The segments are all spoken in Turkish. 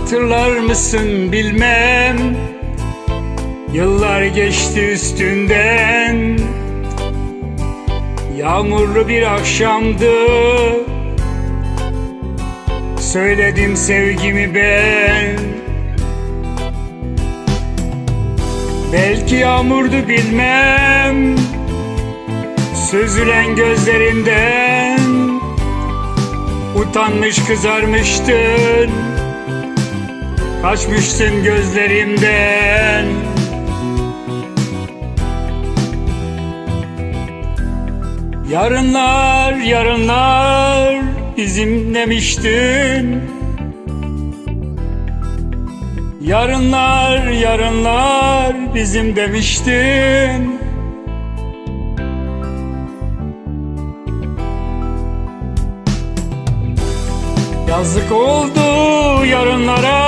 Hatırlar mısın bilmem. Yıllar geçti üstünden. Yağmurlu bir akşamdı. Söyledim sevgimi ben. Belki yağmurdu bilmem. Süzülen gözlerinden. Utanmış kızarmıştın Kaçmıştın gözlerimden. Yarınlar yarınlar bizim demiştin. Yarınlar yarınlar bizim demiştin. Yazık oldu yarınlara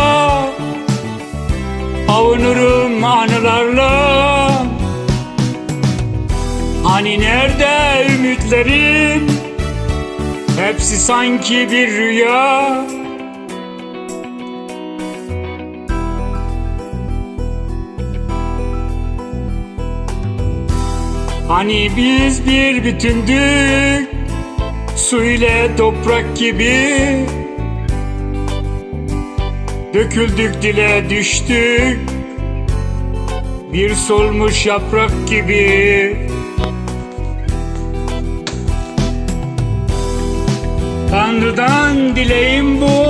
Avunurum anılarla. Hani nerede ümitlerim Hepsi sanki bir rüya. Hani biz bir bütündük. Su ile toprak gibi Döküldük dile düştük. Bir solmuş yaprak gibi. Tanrı'dan dileğim bu.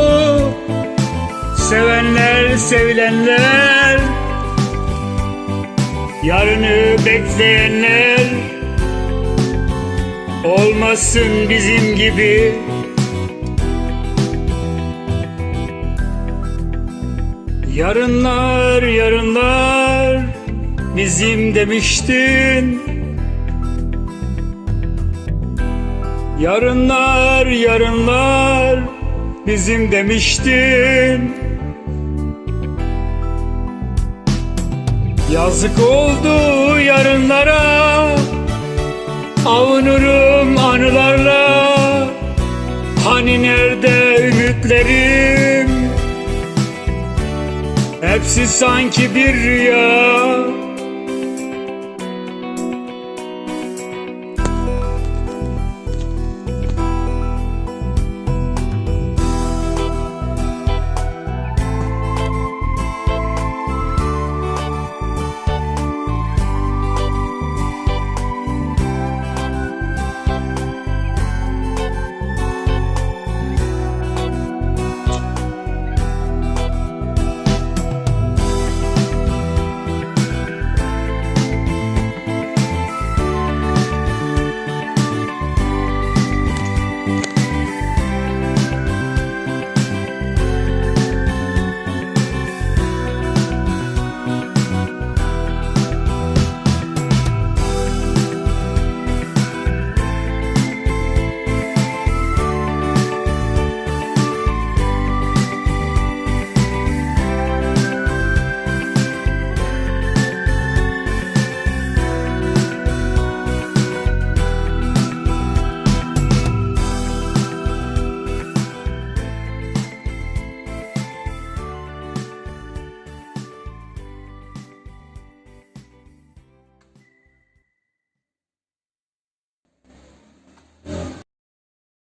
Sevenler sevilenler. Yarını bekleyenler. Olmasın bizim gibi Yarınlar yarınlar bizim demiştin. Yarınlar yarınlar bizim demiştin. Yazık oldu yarınlara Avunurum anılarla. Hani nerede ümitlerim Hepsi sanki bir rüya